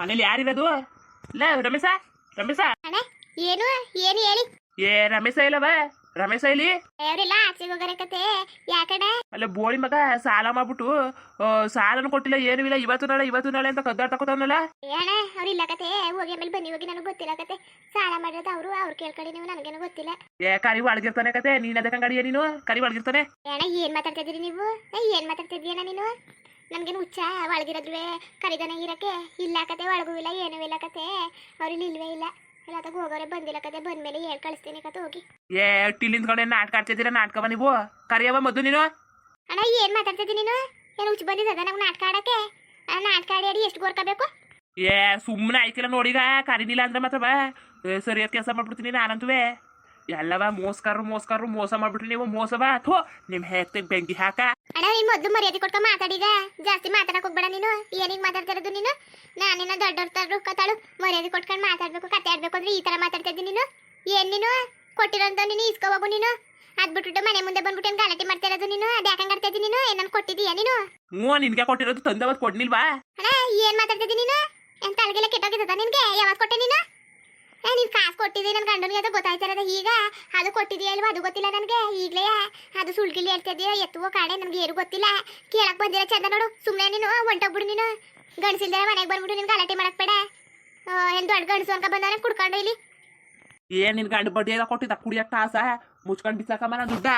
ಮನೇಲಿ ಯಾರಿರೋದು? ಇಲ್ಲ ರಮೇಶ ರಮೇಶ. ಅಣ್ಣ ಏನು ಏನು ಹೇಳಿ? ಏ ರಮೇಶ ಇಲ್ಲವ? ರಮೇಶ ಇಲ್ಲಿ? ಅವರೆಲ್ಲ ಆಚೆಗೆ ಹೋಗರೆ ಕತೆ. ಯಾಕಡೆ ಅಲ್ಲ ಬೋಳಿ ಮಗ ಸಾಲ ಮಾಡ್ಬಿಟ್ಟು ಸಾಲನು ಕೊಟ್ಟಿಲ್ಲ ಏನು ಇಲ್ಲ. ಇವತ್ತು ನಾಳೆ ಇವತ್ತು ನಾಳೆ ಅಂತ ಕದ್ದಾಡ್ ತಗೋತಾವನಲ್ಲ ಏ ಅಣ್ಣ ಅವ್ರು ಇಲ್ಲ ಕತೆ. ಹೋಗಿ ಆಮೇಲೆ ಬನ್ನಿ ಹೋಗಿ ನನಗೆ ಗೊತ್ತಿಲ್ಲ ಕತೆ. ಸಾಲ ಮಾಡಿರೋದು ಅವರು ಅವ್ರು ಕೇಳ್ಕಡೆ ನೀವು ನನಗೇನು ಗೊತ್ತಿಲ್ಲ. ಏ ಕರಿ ಒಳಗಿರ್ತಾನೆ ಕತೆ. ನೀನ್ ಅದಕ್ಕೆ ಅಂಗಡಿಯ ನೀನು? ಕರಿ ಒಳಗಿರ್ತಾನೆ? ಏನ ಏನ್ ಮಾತಾಡ್ತಿದ್ದೀರಿ ನೀವು? ಏನ್ ಮಾತಾಡ್ತಿದ್ದೀಯಣ್ಣ ನೀನು? ನನ್ಗೇನು ಹುಚ್ಚ ಒಳಗಿರೋದ್ವೆ ಕರಿದನೆ ಇರಕ್ಕೆ? ಇಲ್ಲ ಕತೆ ಒಳಗೂ ಇಲ್ಲ ಏನೂ ಇಲ್ಲ ಕತೆ. ಅವ್ರಿಲ್ಲಿ ಇಲ್ವೇ ಇಲ್ಲ. ಎಲ್ಲ ತಗೋ ಹೋಗೋರೆ ಬಂದಿಲ್ಲ ಕತೆ ಬಂದ್ಮೇಲೆ ಹೇಳ್ ಕಳಿಸ್ತೀನಿ ಕತೆ ಹೋಗಿ. ಏ ಟಿಲ್ಲಿಂದ ಕಡೆ ನಾಟಕ ಆಡ್ತಿದ್ದೀರ ನಾಟಕವ ನೀವು? ಕರಿಯವ ಮದು ನೀನು? ಅಣ್ಣ ಏನು ಮಾತಾಡ್ತಿದ್ದಿ ನೀನು? ಏನು ಹುಚ್ಚು ಬಂದಿದ್ದದ ನಂಗೆ ನಾಟಕ ಆಡಕ್ಕೆ? ನಾಟಕ ಆಡಿ ಆಡಿ ಎಷ್ಟು ಗೋರ್ಕೋಬೇಕು ಏ ಸುಮ್ಮನೆ ಆಯ್ತಿಲ್ಲ ನೋಡಿಗ ಕರೀನಿಲ್ಲ ಅಂದ್ರೆ ಮಾತ್ರ ಬಾ. ಸರಿಯಾದ ಕೆಲಸ ಮಾಡ್ಬಿಡ್ತೀನಿ ನಾನಂತುವೆ. ಎಲ್ಲವ ಮೋಸ್ಕಾರ ಮೋಸ್ಕಾರ ಮೋಸ ಮಾಡ್ಬಿಟ್ರಿ ನೀವು ಮೋಸ ಬಾ ಥೋ ನಿಮ್ ಹೇಗ್ತೆ ಬೆಂಕಿ ಹಾಕ? ಅಣ್ಣ ನೀನ್ ಮೊದ್ಲು ಮರ್ಯಾದೆ ಕೊಟ್ಕೊಂಡ್ ಮಾತಾಡಿದ. ಜಾಸ್ತಿ ಮಾತಾಡಕ್ ಹೋಗ್ಬೇಡ ನೀನು. ಏನಿಗ್ ಮಾತಾಡ್ತಿರೋದು ನೀನು? ನಾನಿನ್ನ ದೊಡ್ಡವ್ರ ತರ ಕತಾಳು ಮರ್ಯಾದೆ ಕೊಟ್ಕೊಂಡ್ ಮಾತಾಡ್ಬೇಕು ಕತೆ ಆಡ್ಬೇಕು ಅಂದ್ರೆ ಈ ತರ ಮಾತಾಡ್ತಾ ಇದ್ದೀನಿ ನೀನು. ಏನ್ ನೀನು? ಕೊಟ್ಟಿರೋಂತ ನೀನು ಇಸ್ಕೋಬಾಬು ನೀನು. ಅದ್ ಬಿಟ್ಬಿಟ್ಟು ಮನೆ ಮುಂದೆ ಬಂದ್ಬಿಟ್ಟು ಏನ್ ಗಲಾಟೆ ಮಾಡ್ತಾ ಇರೋದು ನೀನು? ಅದ್ ಯಾಕಂಗ್ ಆಡ್ತಾ ಇದ್ದೀನಿ ನೀನು? ಏನನ್ ಕೊಟ್ಟಿದೀಯ ನೀನು? ಹ್ಞೂ ನಿನ್ಗೆ ಕೊಟ್ಟಿರೋದು ತಂದವತ್ ಕೊಡ್ನಿಲ್ವಾ ಅಣ್ಣ ಏನ್ ಮಾತಾಡ್ತಾ ಇದ್ದೀನಿ ನೀನು? ಎಂತ ಅಲ್ಗೆಲ್ಲ ಕೆಟ್ಟೋಗಿದ್ದ ನಿನ್ಗೆ? ಯಾವಾಗ ಕೊಟ್ಟೆ ನೀನು? ಏ ನೀನ್ ಕಾಸು ಕೊಟ್ಟಿದ್ದೀನಿ ನನ್ನ ಗಂಡನಿಗೆ ಅದು ಗೊತ್ತಾಯ್ತಾರದ ಈಗ. ಅದು ಕೊಟ್ಟಿದೆಯಾ ಇಲ್ವಾ? ಅದು ಗೊತ್ತಿಲ್ಲ ನನಗೆ. ಈಗಲೇ ಅದು ಸುಳ್ಗಿಲಿ ಹೇಳ್ತಿದ್ಯಾ? ಎತ್ತುವ ಕಾಡೆ ನನಗೆ ಏನು ಗೊತ್ತಿಲ್ಲ. ಕೇಳಕ್ಕೆ ಬಂದಿರ ಚಂದ ನೋಡು. ಸುಮ್ಮನೆ ನೀನು ಹೊಂಟೋಗ್ಬಿಡು ನೀನು. ಗಂಡಸಿಲ್ದೇ ಮನೆಗೆ ಬಂದ್ಬಿಟ್ಟು ನಿನ್ಗೆ ಗಲಾಟೆ ಮಾಡಕ್ ಬೇಡ. ಎಂದು ದೊಡ್ಡ ಗಣಸು ಅನ್ಕ ಬಂದಾನೆ ಕುಡ್ಕೊಂಡು ಇಲ್ಲಿ. ಏನ್ ನಿನ್ ಗಂಡ ಬಡ್ಡಿ ಎಲ್ಲ ಕೊಟ್ಟಿದ್ದ? ಕುಡಿಯಕ್ಕೆ ಕಾಸ ಮುಚ್ಕೊಂಡು ಬಿಸಾಕಮ್ಮ ನಾನು ದುಡ್ಡ.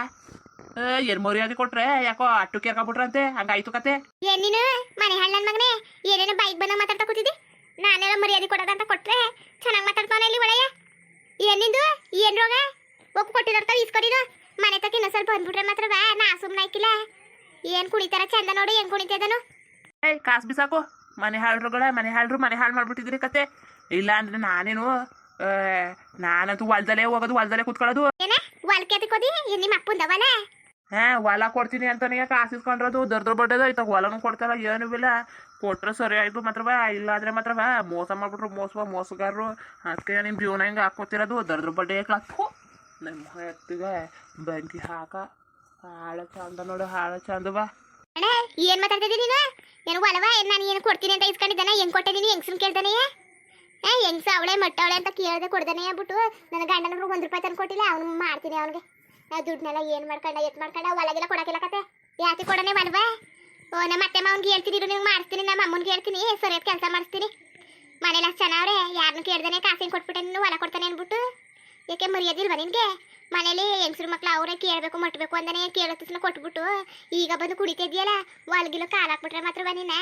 ಏನ್ ಮರ್ಯಾದೆ ಕೊಟ್ರೆ? ಯಾಕೋ ಅಟ್ಟು ಕೇರ್ಕೊಂಬಿಟ್ರಂತೆ ಹಂಗಾಯ್ತು ಕತೆ. ಏನ್ ನೀನು? ಮನೆ ಹಳ್ಳನ್ ಮಗನೇ. ಏನೇನೋ ಬೈಕ್ ಬಂದಾಗ ಮಾತಾಡ್ತಾ ಕೂತಿದ್ದಿ? ನಾನೆಲ್ಲ ಮರ್ಯಾದೆ ಕೊಡೋದಂತ ಕೊಟ್ರೆ ಚೆನ್ನಾಗಿ ಮಾತಾಡ್ತಾನೆ ಇಲ್ಲಿ ಒಳಗೆ? ಏನಿಂದು ಏನು ರೋಗ? ಒಪ್ಪು ಕೊಟ್ಟಿರೋರ್ತ ಇಸ್ಕೊಡಿದು ಮನೆ ತಕ್ಕ ಇನ್ನೊಂದು ಸ್ವಲ್ಪ ಬಂದ್ಬಿಟ್ರೆ ಮಾತ್ರ ಬಾ ನಾ ಸುಮ್ಮನೆ ಹಾಕಿಲ್ಲ. ಏನ್ ಕುಣಿತಾರ ಚಂದ ನೋಡು ಹೆಂಗೆ ಕುಣಿತಿದನು? ಏಯ್ ಕಾಸು ಬಿಸಾಕು. ಮನೆ ಹಾಳ್ರುಗಳ ಮನೆ ಹಾಳ್ರು ಮನೆ ಹಾಳು ಮಾಡ್ಬಿಟ್ಟಿದ್ರಿ ಕತೆ. ಇಲ್ಲ ಅಂದ್ರೆ ನಾನೇನು ನಾನಂತೂ ಹೊಲ್ದಲ್ಲೇ ಹೋಗೋದು ಹೊಲ್ದಲ್ಲೇ ಕುತ್ಕೊಳ್ಳೋದು. ಏನ ಹೊಲ್ಕೆ ಅದಕ್ಕೋದಿ ಹೋದಿ ನಿಮ್ಮ ಅಪ್ಪಂದವಲ್ಲ ಹಾ, ಹೊಲ ಕೊಡ್ತೀನಿ ಅಂತಾನೆ ಕಾಸು ಇಸ್ಕೊಂಡ್ರದು ದರ್ದ್ರ ಬಡ್ಡದ ಆಯ್ತು. ಹೊಲನು ಕೊಡ್ತಾರ, ಏನು ಇಲ್ಲ. ಕೊಟ್ರೆ ಸರಿ ಆಯ್ತು, ಮಾತ್ರ ಬಾ. ಇಲ್ಲಾದ್ರೆ ಮಾತ್ರ ಬಾ. ಮೋಸ ಮಾಡ್ಬಿಟ್ರು ಮೋಸ ಮೋಸಗಾರರು. ಅದಕ್ಕೆ ನಿಮ್ಮ ಜೀವನ ಹಿಂಗೆ ಹಾಕೋತಿರೋದು ದರ್ದ್ರ ಬಡ್ಡೆ ಹಾಕು ನಮ್ಮ ಎತ್ತಿಗೆ ಬೆಂಕಿ ಹಾಕ. ಹಾಳ ಚಂದ ನೋಡು, ಹಾಳ ಚಂದ ಬಾ. ಏನ್ ಮಾತಾಡ್ತಿದ್ದೀನಿ ನೀನು? ಏನ್ ನಾನು ಏನು ಕೊಡ್ತೀನಿ ಅಂತ ಇಸ್ಕೊಂಡಿದ್ದಾನೆ? ಹೆಂಗ್ ಕೊಟ್ಟಿದ್ದೀನಿ? ಹೆಂಗ್ಸನ್ ಕೇಳ್ತಾನೆ ಹೆಂಗ್ಸ ಅವಳೆ, ಮಟ್ಟವಳೆ ಅಂತ ಕೇಳ್ದೆ ಕೊಡ್ದಾನೆ ಬಿಟ್ಟು ನನ್ನ ಗಂಡನ ಒಂದು ರೂಪಾಯಿ ತಂದು ಕೊಟ್ಟಿಲ್ಲ, ಅವ್ನು ಮಾಡ್ತೀನಿ ಅವನಿಗೆ. ದುಡ್ಡನ್ನೆಲ್ಲ ಏನು ಮಾಡ್ಕೊಂಡ ಎತ್ ಮಾಡ್ಕೊಂಡ ಒಳಗೆಲ್ಲ ಕೊಡಕಿಲ್ಲ ಕತೆ? ಯಾಕೆ ಕೊಡನೆ ಒಲವ ಓ, ನಮ್ಮ ಅತ್ತೆ ಮಾವನ್ಗೆ ಹೇಳ್ತೀನಿ ಇರು ನಿಮ್ಗೆ ಮಾಡಿಸ್ತೀನಿ, ನಮ್ಮ ಅಮ್ಮನ್ಗೆ ಹೇಳ್ತೀನಿ. ಸರಿಯಾದ ಕೆಲಸ ಮಾಡಿಸ್ತೀನಿ. ಮನೇಲಿ ಅಷ್ಟು ಚೆನ್ನಾವ್ರೆ ಯಾರನ್ನು ಕೇಳ್ದಾನೆ, ಕಾಸಿನ ಕೊಟ್ಬಿಟ್ಟೆ, ನೀನು ಹೊಲ ಕೊಡ್ತಾನೆ ಅಂದ್ಬಿಟ್ಟು ಯಾಕೆ ಮರ್ಯಾದಿಲ್ವಾ ನಿನಗೆ? ಮನೇಲಿ ಹೆಂಗಸ್ರು ಮಕ್ಳು ಅವರೇ ಕೇಳಬೇಕು, ಮಟ್ಬೇಕು ಅಂತಾನೆ ಕೇಳೋ ಕೊಟ್ಬಿಟ್ಟು. ಈಗ ಬಂದು ಕುಡಿತಿದ್ಯಲ್ಲ ಒಳಗಿಲೋ ಕಾಲು ಹಾಕ್ಬಿಟ್ರೆ ಮಾತ್ರ ಬನ್ನಿನ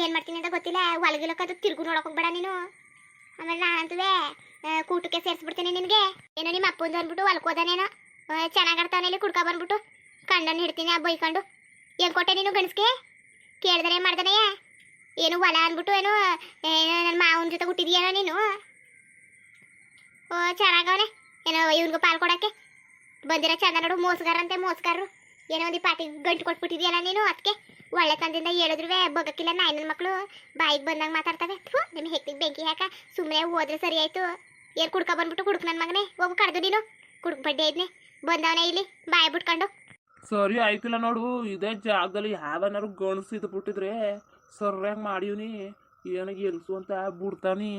ಏನು ಮಾಡ್ತೀನಿ ಅಂತ ಗೊತ್ತಿಲ್ಲ ಒಳಗಿಲೋಕೆ ಅದು ತಿರುಗು ನೋಡಕ್ ಹೋಗ್ಬೇಡ ನೀನು. ಆಮೇಲೆ ನಾನಂತುವೆ ಕೂಟಕ್ಕೆ ಸೇರಿಸ್ಬಿಡ್ತೀನಿ ನಿನಗೆ. ಏನೋ ನಿಮ್ಮ ಅಪ್ಪಂದು ಅಂದ್ಬಿಟ್ಟು ಹೊಲ್ಕೋದಾನೇನೋ ಚೆನ್ನಾಗಿ ಆಡ್ತಾನೆ ಇಲ್ಲಿ, ಕುಡ್ಕ ಬಂದ್ಬಿಟ್ಟು ಕಂಡನ್ ಹಿಡ್ತೀನಿ ಆ ಬೈಕೊಂಡು ಏನ್ ಕೊಟ್ಟೆ ನೀನು ಗಣಸ್ಗೆ ಕೇಳ್ದಾನೆ ಮಾಡ್ದಾನೆ? ಏನು ಹೊಲ ಅಂದ್ಬಿಟ್ಟು ಏನು ನನ್ನ ಮಾವನ ಜೊತೆ ಹುಟ್ಟಿದ್ಯಾನ ನೀನು? ಓ ಚೆನ್ನಾಗವನೆ ಏನೋ ಇವ್ನಿಗೂ ಪಾಲ್ ಕೊಡಕ್ಕೆ. ಬಂದಿರೋ ಚಂದ ನೋಡು ಮೋಸಗಾರಂತೆ ಮೋಸ್ಗಾರರು. ಏನೋ ಒಂದು ಪಾಟಿ ಗಂಟು ಕೊಟ್ಬಿಟ್ಟಿದ್ಯಲ್ಲ ನೀನು ಅದಕ್ಕೆ ಒಳ್ಳೆ ತಂದಿಂದ ಹೇಳಿದ್ರು ಬಗ್ಗಕ್ಕಿಲ್ಲ ನಾಯಿ ನನ್ನ ಮಕ್ಕಳು ಬಾಯಿಗೆ ಬಂದಂಗೆ ಮಾತಾಡ್ತವೆ. ಥು ನಿಮ್ಮ ಬೆಂಕಿ ಹಾಕ. ಸುಮ್ಮನೆ ಹೋದ್ರೆ ಸರಿ ಆಯ್ತು. ಏನ್ ಕುಡ್ಕ ಬಂದ್ಬಿಟ್ಟು, ಕುಡ್ಕ ನನ್ನ ಮಗನೇ. ಹೋಗು, ಕಡ್ದು ನೀನು. ಕುಡ್ಕ ಬಡ್ಡೆ ಇದ್ನೆ. ಬಂದವನೇ ಇಲ್ಲಿ? ಬಾಯ್ ಬಿಟ್ಕೊಂಡು. ಸರಿ ಆಯ್ತಿಲ್ಲ ನೋಡು, ಇದೇ ಜಾಗದಲ್ಲಿ ಯಾವನಾರು ಗಣಸು ಇದು ಬಿಟ್ಟಿದ್ರೆ ಸರ್ಯಾಗಿ ಮಾಡೀವ್ನಿ. ಏನಾಗಿ ಎಲ್ಸು ಅಂತ ಬಿಡ್ತಾನಿ.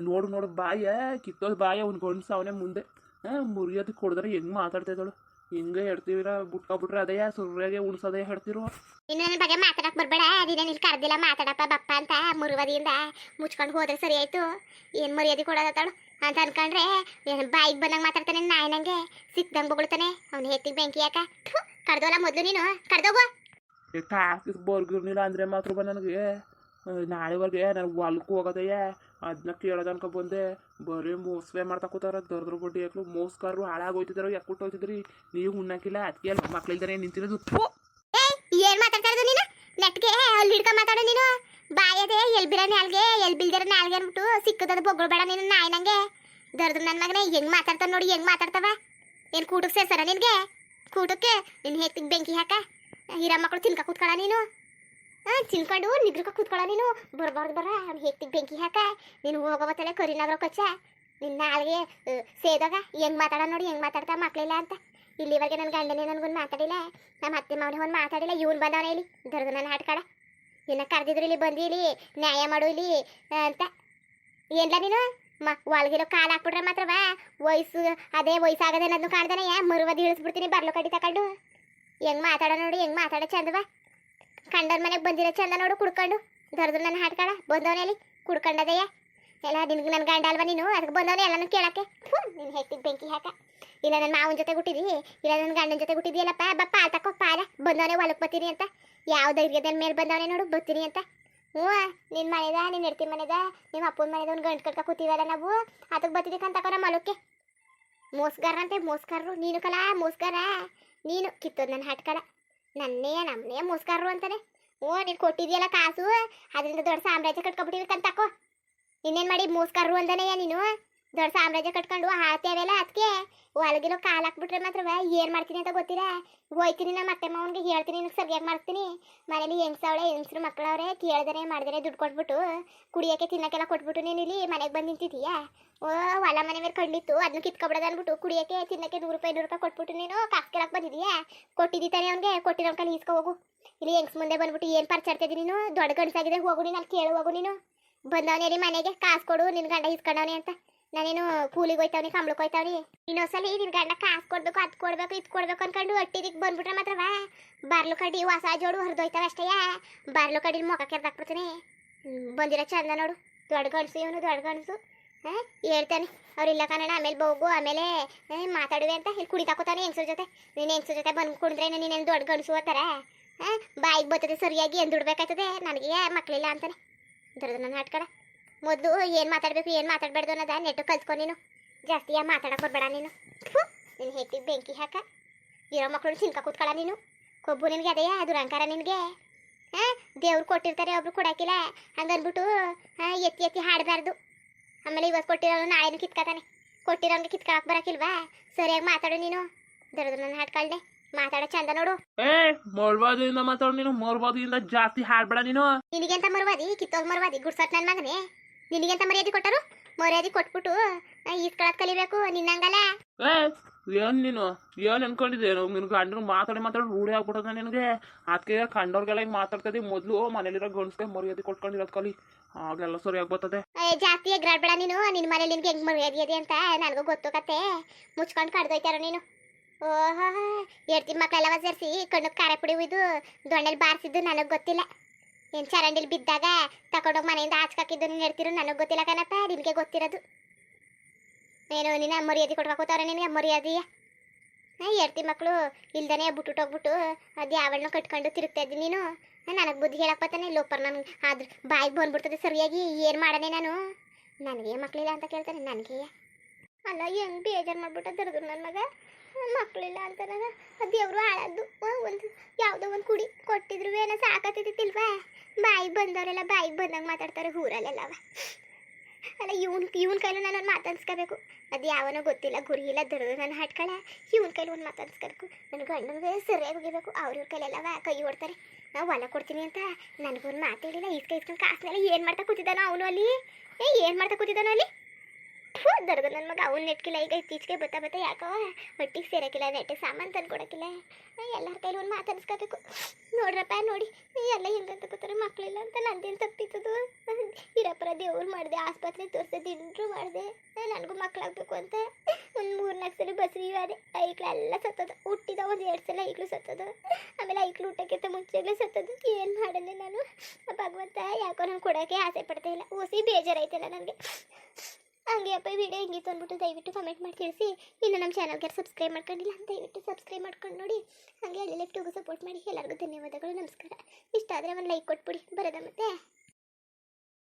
ನೋಡು ನೋಡು ಬಾಯ, ಕಿತ್ತೋದ್ ಬಾಯ, ಅವ್ನು ಗಣಸು ಅವನೇ ಮುಂದೆ. ಹಾಂ, ಮುರಿಯೋದು ಕೊಡಿದ್ರೆ, ಹೆಂಗೆ ಮಾತಾಡ್ತಾ ಇದ್ದಾಳು ಹಿಂಗೆ ಹೇಳ್ತೀವಿರ ಬಿಟ್ಕೊಬಿಟ್ರೆ ಅದೇ, ಸುರ್ಯಾಗೆ ಉಣ್ಸೋದೇ ಹೇಳ್ತಿರು. ಇನ್ನು ನನ್ನ ಬಗ್ಗೆ ಮಾತಾಡಕ್ ಬರ್ಬೇಡ. ದಿನ ಇಲ್ಲಿ ಕರೆದಿಲ್ಲ ಮಾತಾಡಪ್ಪ ಬಪ್ಪ ಅಂತ ಮುರುವದಿಯಿಂದ ಮುಚ್ಕೊಂಡು ಹೋದ್ರೆ ಸರಿ ಆಯ್ತು. ಏನ್ ಮರ್ಯಾದೆ ಕೊಡೋದತ್ತಾಳು ಅಂತ ಅನ್ಕೊಂಡ್ರೆ ಏನ್ ಬಾಯಿಗೆ ಬಂದಂಗೆ ಮಾತಾಡ್ತಾನೆ ನಾಯಿ ನಂಗೆ. ಬೊಗಳ್ತಾನೆ. ಅವ್ನ ಹೆತ್ತಿಗೆ ಬೆಂಕಿ ಯಾಕ ಕರ್ದೋಲ ಮೊದ್ಲು ನೀನು. ಕಡ್ದೋಗು ಈ ಕಾಸು ಬರ್ಗಿರ್ಲಿಲ್ಲ ಅಂದರೆ ಮಾತ್ರ ಬಂದ ನನಗೆ. ನಾಳೆವರೆಗೆ ನನಗೆ ಹೊಲಕ್ಕೆ ಹೋಗೋದಯ್ಯ? ಅದನ್ನ ಕೇಳೋದು ಅನ್ಕೊ ಬಂದೆ. ಬರೀ ಮೋಸವೇ ಮಾಡ್ತಾ ಕೂತಾರ ದರ್ದ್ರ ಬಡ್ಡಿ ಯಾಕಲು. ಮೋಸ್ಕಾರರು ಹಾಳಾಗೋಯ್ತಿದಾರೋ ಯಾಕೆ ಹೋಯ್ತಿದ್ರಿ ನೀವು ಉಣ್ಣಾಕಿಲ್ಲ ಅದಕ್ಕೆ ಮಕ್ಳಿಲ್ದಾನೆ ನಿಂತಿರೋದು ಥು ಏಯ್ ಏನ್ ಮಾತಾಡ್ತಾ ಇರೋದು ನೀನು ನೆಟ್ಗೆ ಅಲ್ಲಿ ಹಿಡ್ಕ ಮಾತಾಡ ನೀನು. ಬಾಯದೆ ಎಲ್ ಬಿರ ನಾಲ್ಗೆ ಎಲ್ ಬಿಲ್ದಿರ ನಾಲ್ಗೆ ಅನ್ಬಿಟ್ಟು ಸಿಕ್ಕದ ಬೊಗಳು ಬೇಡ ನೀನು ನಾಯಿ ನಂಗೆ. ದರ್ದು ನನ್ನ ಮಗನೇ ಹೆಂಗ್ ಮಾತಾಡ್ತಾನ ನೋಡಿ ಹೆಂಗ್ ಮಾತಾಡ್ತಾವ? ಏನ್ ಕೂಟಕ್ಕೆ ಸೇರ್ಸಾರ ನಿನ್ಗೆ? ಕೂಟಕ್ಕೆ? ನಿನ್ನ ಹೆತ್ತಿಗೆ ಬೆಂಕಿ ಹಾಕ. ಹಿರ ಮಕ್ಕಳು ತಿನ್ಕ ಕೂತ್ಕೊಳ ನೀನು. ಹಾಂ ತಿನ್ಕೊಂಡು ನಿದ್ರಕ ಕೂತ್ಕೊಳ ನೀನು. ಬರ್ಬಾರ್ದು ಬರ ಅವ್ನ ಹೆತ್ತಿಗೆ ಬೆಂಕಿ ಹಾಕ. ನೀನು ಹೋಗೋವತ್ತಲೆ ಕರಿನಾಗ್ರ ಕಚ್ಚ ನಿನ್ನ ನಾಲ್ಗೆ ಆ, ಸೇದಾಗ. ಹೆಂಗ್ ಮಾತಾಡ ನೋಡಿ ಹೆಂಗ್ ಮಾತಾಡ್ತಾ ಮಕ್ಳಿಲ್ಲ ಅಂತ. ಇಲ್ಲಿವರೆಗೆ ನನ್ನ ಗಂಡನೇ ನನ್ಗೊಂದು ಮಾತಾಡಿಲ್ಲ. ನಮ್ಮ ಅತ್ತೆ ಮಾವನೇ ಒಂದು ಮಾತಾಡಿಲ್ಲ. ಇವನು ಬಂದವನೇ ಇಲ್ಲಿ. ದರ್ದು ನನ್ನ ಆಟ್ಕಡ ಇನ್ನ ಕರೆದಿದ್ರು ಇಲ್ಲಿ ಬಂದು ಇಲ್ಲಿ, ನ್ಯಾಯ ಮಾಡು ಇಲ್ಲಿ, ಅಂತ. ಏನ್ಲ ನೀನು? ಮ ಒಳಗಿರೋ ಕಾಲು ಹಾಕ್ಬಿಟ್ರೆ ಮಾತ್ರವ ವಯಸ್ಸು, ಅದೇ ವಯಸ್ಸಾಗದೆ ಅನ್ನೋದನ್ನು ಕಾಣ್ದಾನೆ ಮರುವದಿ ಇಳಿಸ್ಬಿಡ್ತೀನಿ, ಬರ್ಲು ಕಡಿ ತಕೊಂಡು. ಹೆಂಗ್ ಮಾತಾಡೋ ನೋಡಿ, ಹೆಂಗ್ ಮಾತಾಡೋ ಚಂದವ ಕಂಡೋರ್ ಮನೆಗೆ ಬಂದಿರೋ ಚಂದ ನೋಡು, ಕುಡ್ಕೊಂಡು. ದರ್ದು ನನ್ನ ಹಾಟ್ಕಳ ಬಂದವನೇ ಅಲ್ಲಿ ಕುಡ್ಕೊಂಡದಯ್ಯ ಎಲ್ಲ ನಿನ್ಗೆ ನನ್ನ ಗಂಡ ಅಲ್ವಾ ನೀನು? ಅದಕ್ಕೆ ಬಂದವನೇ ಎಲ್ಲನೂ ಕೇಳಕ್ಕೆ. ನೀನು ಹೆತ್ತಿಗೆ ಬೆಂಕಿ ಹಾಕ. ಇಲ್ಲ ನನ್ನ ಮಾವನ ಜೊತೆ ಹುಟ್ಟಿದಿ ಇಲ್ಲ ನನ್ನ ಗಂಡನ ಜೊತೆ ಹುಟ್ಟಿದ್ಯಲ್ಲಪ್ಪ ಬಪ್ಪ ಪಾಲ್ ತಕೋ, ಪಾಲ. ಬಂದವನೇ ಹೊಲಕ್ಕೆ ಬರ್ತೀನಿ ಅಂತ. ಯಾವ ಧೈರ್ಯದ ಮೇಲೆ ಬಂದವನೇ ನೋಡು, ಬರ್ತೀನಿ ಅಂತ. ಹ್ಞೂ ನಿನ್ನ ಮನೆದ ನಿನ್ನ ಹೆಡ್ತಿ ಮನೆದ ನಿಮ್ಮ ಅಪ್ಪನ ಮನೆದ ಒಂದು ಗಂಟು ಕಟ್ಕ ಕೂತೀವಲ್ಲ ನಾವು? ಅದಕ್ಕೆ ಬತ್ತಿದ್ದಕ್ಕೆ ಅಂತ ನಮ್ಮ ಹೊಲಕ್ಕೆ. ಮೋಸ್ಗಾರ ಅಂತೆ ಮೋಸ್ಗಾರರು. ನೀನು ಕಲ, ಮೋಸ್ಗಾರ? ನೀನು ಕಿತ್ತೋದು ನನ್ನ ಹಟ್ಕಳ ನನ್ನೇ ನಮ್ಮನೇ ಮೋಸ್ಗಾರರು ಅಂತಾನೆ. ಓ ನೀನು ಕೊಟ್ಟಿದ್ಯಲ್ಲ ಕಾಸು? ಅದರಿಂದ ದೊಡ್ಡ ಸಾಮ್ರಾಜ್ಯ ಕಟ್ಕೊಬಿಟ್ಟಿವಿ ತಕೋ. ಇನ್ನೇನು ಮಾಡಿ ಮೋಸ್ಕಾರರು ಅಂತಾನೆ ನೀನು? ದೊಡ್ಡ ಸಾಮ್ರಾಜ್ಯ ಕಟ್ಕೊಂಡು ಹಾತೇವೆಲ್ಲ ಅದಕ್ಕೆ ಒಳಗಿನ ಕಾಲು ಹಾಕ್ಬಿಟ್ರೆ ಮಾತ್ರವ ಏನು ಮಾಡ್ತೀನಿ ಅಂತ ಗೊತ್ತಿಲ್ಲ. ಹೋಯ್ತೀನಿ ನಮ್ಮ ಅತ್ತೆ ಮಾವನಿಗೆ ಹೇಳ್ತೀನಿ, ನಿನಗೆ ಸರಿಯಾಗಿ ಮಾಡ್ತೀನಿ ಮನೇಲಿ ಹೆಂಗ್ಸವಳೆ ಹೆಂಗಸ್ರು ಮಕ್ಕಳವ್ರೆ ಕೇಳ್ದರೆ ಮಾಡಿದರೆ ದುಡ್ಡು ಕೊಟ್ಬಿಟ್ಟು ಕುಡಿಯೋಕೆ ತಿನ್ನಕ್ಕೆಲ್ಲ ಕೊಟ್ಬಿಟ್ಟು ನೀನು ಇಲ್ಲಿ ಮನೆಗೆ ಬಂದು ನಿಂತಿದ್ದೀಯಾ ಓ, ಹೊಲ ಮನೆ ಮೇಲೆ ಕಂಡಿತ್ತು ಅದನ್ನ ಕಿತ್ಕೊಬಿಡೋದು ಅಂದ್ಬಿಟ್ಟು ಕುಡಿಯೋಕೆ ತಿನ್ನಕ್ಕೆ ನೂರು ರೂಪಾಯಿ ನೂರು ರೂಪಾಯಿ ಕೊಟ್ಬಿಟ್ಟು ನೀನು ಕಾಸು ಕೇಳಕ್ಕೆ ಬಂದಿದ್ದೀಯಾ ಕೊಟ್ಟಿದ್ದಿ ತಾನೇ ಕೊಟ್ಟಿರೋ ಕಲ್ಲಿ ಈಸ್ಕೊ ಹೋಗು. ಇಲ್ಲಿ ಹೆಂಗ್ಸ್ ಮುಂದೆ ಬಂದ್ಬಿಟ್ಟು ಏನು ಪರ್ಚಾಡ್ತಿದ್ದಿ ನೀನು? ದೊಡ್ಡ ಗಂಡಸಾಗಿದೆ, ಹೋಗು ನೀನು, ಅಲ್ಲಿ ಕೇಳು, ಹೋಗು ನೀನು. ಬಂದವನೇ ರೀ ಮನೆಗೆ, ಕಾಸು ಕೊಡು ನಿನ್ನ ಗಂಡ ಇಸ್ಕೊಂಡವನೇ ಅಂತ. ನಾನೇನು ಕೂಲಿಗೆ ಹೋಯ್ತಾವ್ನಿ ಕಂಬ್ಳಕ್ಕೆ ಹೋಯ್ತಾವ್ನಿ ಇನ್ನೊಂದ್ಸಲಿ ನಿನ್ ಗಂಡ ಕಾಸು ಕೊಡ್ಬೇಕು, ಅದ್ ಕೊಡ್ಬೇಕು, ಇದ್ ಕೊಡ್ಬೇಕು ಅನ್ಕೊಂಡು ಅಟ್ಟಿದಿಕ್ ಬಂದ್ಬಿಟ್ರೆ ಮಾತ್ರವ ಬಾರ್ಲು ಕಡ್ಡಿ ಹೊಸ ಜೋಡು ಹೊರದೋಯ್ತಾವೆ ಅಷ್ಟೇ ಬಾರ್ಲು ಕಡ್ಡಿ ಮುಖ ಕೆರ್ದಾಕ್ಬಿಡ್ತೀನಿ ಬಂದಿರೋ ಚಂದ ನೋಡು. ದೊಡ್ಡ ಗಂಡಸು ಇವನು, ದೊಡ್ಡ ಗಂಡಸು. ಹಾಂ, ಹೇಳ್ತಾನೆ. ಅವ್ರಿಲ್ಲ ಕನ್ನಡ ಆಮೇಲೆ ಬೋಗು, ಆಮೇಲೆ ಮಾತಾಡುವೆ ಅಂತ ಇಲ್ಲಿ ಕುಡಿತಾಕೋತಾನೆ ಹೆಂಗ್ಸ್ರ ಜೊತೆ. ನೀನು ಹೆಂಗ್ಸ್ರ ಜೊತೆ ಬಂದು ಕುಡಿದ್ರೆ ನೀನೇನು ದೊಡ್ಡ ಗಂಡಸು ಹಾಂ, ಬಾಯಿಗೆ ಬರ್ತದೆ ಸರಿಯಾಗಿ ಎಂದು ದುಡ್ಬೇಕಾಯ್ತದೆ ನನಗೆ ಮಕ್ಕಳಿಲ್ಲ ಅಂತಾನೆ. ದೊಡ್ಡದ ನನ್ನ ಹಾಟ್ಕಡ ಮೊದಲು ಏನು ಮಾತಾಡಬೇಕು ಏನು ಮಾತಾಡಬಾರ್ದು ಅನ್ನೋದ ನೆಟ್ಟು ಕಲ್ತ್ಕೊ ನೀನು. ಜಾಸ್ತಿ ಯಾ ಬರಬೇಡ ನೀನು. ನೀನು ಹೆಟ್ಟಿಗೆ ಬೆಂಕಿ ಹಾಕ. ಇರೋ ಮಕ್ಕಳು ಚಿನ್ಕ ಕೂತ್ಕೊಳ್ಳ ನೀನು. ಕೊಬ್ಬು ನಿನಗೆ ಅದೇ ದುರಂಕಾರ ನಿನಗೆ. ಹಾಂ ದೇವ್ರು ಕೊಟ್ಟಿರ್ತಾರೆ ಒಬ್ರು ಕೊಡಕ್ಕಿಲ್ಲ. ಹಂಗನ್ಬಿಟ್ಟು ಹಾಂ ಎತ್ತಿ ಎತ್ತಿ ಹಾಡಬಾರ್ದು. ಆಮೇಲೆ ಇವತ್ತು ಕೊಟ್ಟಿರೋನು ನಾಳೆನೂ ಕಿತ್ಕೊತಾನೆ. ಕೊಟ್ಟಿರೋಂಗೆ ಕಿತ್ಕೊಳಕ್ ಬರಕಿಲ್ವಾ ಸರಿಯಾಗಿ ಮಾತಾಡು ನೀನು. ದೊಡ್ಡದು ನನ್ನ ಹಾಡ್ಕಳ್ದೆ ಮಾತಾಡ ಚಂದ ನೋಡು. ಏ ಮೊರ್ವಾದಿಯಿಂದ ಮಾತಾಡು ನೀನು. ಮೊರ್ವಾದಿಯಿಂದ ಜಾಸ್ತಿ ಹಾಡ್ಬೇಡ ನೀನು. ನಿನಗೆಂತ ಮರವಾದಿ? ಕಿತ್ತೋದ್ ಮರವಾದಿ? ಗುಡ್ಸಟ್ ನನ್ನ ಮಗನೇ. ನಿನಗೆಂತ ಮರ್ಯಾದೆ ಕೊಟ್ಟರು? ಮರ್ಯಾದೆ ಕೊಟ್ಬಿಟ್ಟು ಈಸ್ಕೊಳಕ್ ಕಲಿಬೇಕು ನಿನ್ನಂಗಲ್ಲ? ಏ ಏನ್ ನೀನು? ಏನ್ ಅನ್ಕೊಂಡಿದ್ದೆ? ನಿನ್ ಗಂಡನ ಮಾತಾಡಿ ಮಾತಾಡಿ ರೂಢಿ ಆಗ್ಬಿಟ್ಟದ ನಿನಗೆ? ಅದಕ್ಕೆ ಕಂಡವ್ರಿಗೆಲ್ಲ ಹಿಂಗೆ ಮಾತಾಡ್ತದೆ ಮೊದಲು ಮನೇಲಿರೋ ಗಂಡ್ಸ್ಗೆ ಮರ್ಯಾದೆ ಕೊಟ್ಕೊಂಡಿರೋದು ಕಲಿ. ಆಗಲೆಲ್ಲ ಸರಿ ಬರ್ತದೆ ಏ, ಜಾಸ್ತಿ ಎಗ್ರಾಡ್ಬೇಡ ನೀನು. ನಿನ್ನ ಮನೇಲಿ ನಿನ್ಗೆ ಹೆಂಗ್ ಮರ್ಯಾದೆ ಇದೆ ಅಂತ ನನಗೂ ಗೊತ್ತು ಕತೆ. ಮುಚ್ಕೊಂಡು ಕಡ್ದೋಯ್ತಾರ ನೀನು. ಓಹೋ ಹೇಳ್ತೀನಿ ಮಕ್ಕಳೆಲ್ಲ ಸೇರಿಸಿ ಕಣ್ಣು ಖಾರ ಪುಡಿ ಉಯ್ದು ದೊಣ್ಣೆಲಿ ಬಾರಿಸಿದ್ದು ನನಗೆ ಗೊತ್ತಿಲ್ಲ. ಏನು ಚರಂಡಿಲಿ ಬಿದ್ದಾಗ ತಗೊಂಡೋಗಿ ಮನೆಯಿಂದ ಆಚ್ಕಾಕಿದ್ದು ನೀನು ಹೇಳ್ತಿರೋ ನನಗೆ ಗೊತ್ತಿಲ್ಲ ಕಣಪ್ಪ, ನಿನಗೆ ಗೊತ್ತಿರೋದು. ಏನು ನಿನ್ನ ಮರ್ಯಾದೆ ಕೊಡ್ಬೇಕೋತಾರ ನಿನಗೆ ಮರ್ಯಾದೆಯ ಹಾಂ ಹೇಳ್ತಿ ಮಕ್ಕಳು ಬಿಟ್ಟು ಹೋಗ್ಬಿಟ್ಟು ಅದು ಯಾವಣ್ಣು ಕಟ್ಕೊಂಡು ತಿರುಗ್ತಾ ಇದ್ದೀನಿ ನೀನು. ನನಗೆ ಬುದ್ಧಿ ಹೇಳಕ್ಪತ್ತಾನೆ ಲೋಪರ್ ನನಗೆ ಆದ್ರೆ ಬಾಯಿಗೆ ಬಂದ್ಬಿಡ್ತದೆ ಸರಿಯಾಗಿ, ಏನು ಮಾಡನೆ ನಾನು? ನನಗೆ ಮಕ್ಕಳಿಲ್ಲ ಅಂತ ಕೇಳ್ತಾನೆ, ನನಗೆ. ಅಲ್ಲ ಹೆಂಗೆ ಬೇಜಾರು ಮಾಡ್ಬಿಟ್ಟ ದರ್ದು ನನ್ನ ಮಗ? ಮಕ್ಕಳಿಲ್ಲ ಅಂತ ನನ್ನ ದೇವ್ರು ಹಾಳದ್ದು? ಒಂದು ಯಾವುದೋ ಒಂದು ಕುಡಿ ಕೊಟ್ಟಿದ್ರು ಏನೋ ಸಾಕತ್ತಿದ್ದಿಲ್ವಾ ಬಾಯಿ ಬಂದವರೆಲ್ಲ ಬಾಯಿಗೆ ಬಂದಂಗೆ ಮಾತಾಡ್ತಾರೆ ಊರಲ್ಲೆಲ್ಲವ. ಅಲ್ಲ, ಇವನ್ ಇವನ್ ಕೈಲೂ ನಾನು ಒಂದು ಮಾತಾಡ್ಸ್ಕೋಬೇಕು ಅದು ಯಾವನೋ ಗೊತ್ತಿಲ್ಲ, ಗುರಿ ಇಲ್ಲ ದೊಡ್ಡದು ನನ್ನ ಹಟ್ಕಳ. ಇವನ್ ಕೈಲಿ ಒಂದು ಮಾತಾಡ್ಸ್ಕೋಬೇಕು ನನ್ನ ಗಂಡನಿಗೆ ಸರಿಯಾಗಿ ಹೋಗಿಬೇಕು ಅವ್ರ ಕೈಲೆಲ್ಲವ ಕೈ ಹೊಡ್ತಾರೆ ನಾವು ಹೊಲ ಕೊಡ್ತೀನಿ ಅಂತ ನನಗೊಂದು ಮಾತಾಡಿಲ್ಲ ಇಸ್ಕ ಇಸ್ಕೊಂಡು ಕಾಸಿನೆಲ್ಲ ಏನು ಮಾಡ್ತಾ ಕೂತಿದ್ದಾನೋ ಅವನು ಅಲ್ಲಿ? ಏ, ಏನು ಮಾಡ್ತಾ ಕೂತಿದ್ದಾನೋ ಅಲ್ಲಿ? ಥು, ದರ್ಗ ನನ್ನ ಮಗ ಅವ್ನು ನೆಟ್ಕಿಲ್ಲ. ಈಗ ಇತ್ತೀಚೆಗೆ ಬತ್ತಾ ಬತ್ತಾ ಯಾಕೋ ಹೊಟ್ಟಿಗೆ ಸೇರಕ್ಕಿಲ್ಲ ನೆಟ್ಟಿಗೆ ಸಾಮಾನು ತಂದು ಕೊಡೋಕ್ಕಿಲ್ಲ ಎಲ್ಲರ ಕೈಲಿ ಒಂದು ಮಾತಾಡಿಸ್ಕೋಬೇಕು. ನೋಡ್ರಪ್ಪ ನೋಡಿ. ಎಲ್ಲ ಹೆಂಗಂತ ಕೂತಾರೆ ಮಕ್ಕಳಿಲ್ಲ ಅಂತ ನಂದೇನು ತಪ್ಪಿತ್ತದು? ಇರಪ್ಪರ ದೇವ್ರು ಮಾಡಿದೆ ಆಸ್ಪತ್ರೆ ತೋರಿಸ್ದೆ ದಿಂಡ್ರು ಮಾಡಿದೆ. ನನಗೂ ಮಕ್ಕಳಾಗಬೇಕು ಅಂತ. ಒಂದು ಮೂರು ನಾಲ್ಕು ಸಲ ಬಸ್ರಿ ಅದೇ ಐಕ್ಳೆಲ್ಲ ಸತ್ತದ. ಹುಟ್ಟಿದ ಒಂದು ಎರಡು ಸಲ ಐಕ್ಳು ಸತ್ತದು. ಆಮೇಲೆ ಐಕ್ಳು ಊಟಕ್ಕಿಂತ ಮುಂಚೆಗ್ಲೇ ಸತ್ತದು. ಏನು ಮಾಡಲಿ ನಾನು? ಭಗವಂತ ಯಾಕೋ ನಾನು ಕೊಡೋಕ್ಕೆ ಆಸೆ ಪಡ್ತಾ ಇಲ್ಲ. ಓಸಿ ಬೇಜಾರಾಯ್ತಲ್ಲ ನನಗೆ. ಹಂಗೆ ಅಪ್ಪ ವಿಡಿಯೋ ಹೆಂಗಿತ್ತು ಅಂದ್ಬಿಟ್ಟು ದಯವಿಟ್ಟು ಕಮೆಂಟ್ ಮಾಡಿ ತಿಳಿಸಿ. ಇನ್ನು ನಮ್ಮ ಚಾನಲ್ಗೆ ಸಬ್ಸ್ಕ್ರೈಬ್ ಮಾಡ್ಕೊಂಡಿಲ್ಲ ದಯವಿಟ್ಟು ಸಬ್ಸ್ಕ್ರೈಬ್ ಮಾಡ್ಕೊಂಡು ನೋಡಿ. ಹಂಗೆ ಅಲ್ಲಿ ಲೆಫ್ಟಿಗೂ ಸಪೋರ್ಟ್ ಮಾಡಿ. ಎಲ್ಲರಿಗೂ ಧನ್ಯವಾದಗಳು. ನಮಸ್ಕಾರ. ಇಷ್ಟ ಆದರೆ ಒಂದು ಲೈಕ್ ಕೊಟ್ಬಿಡಿ. ಬರೋದ ಮತ್ತೆ.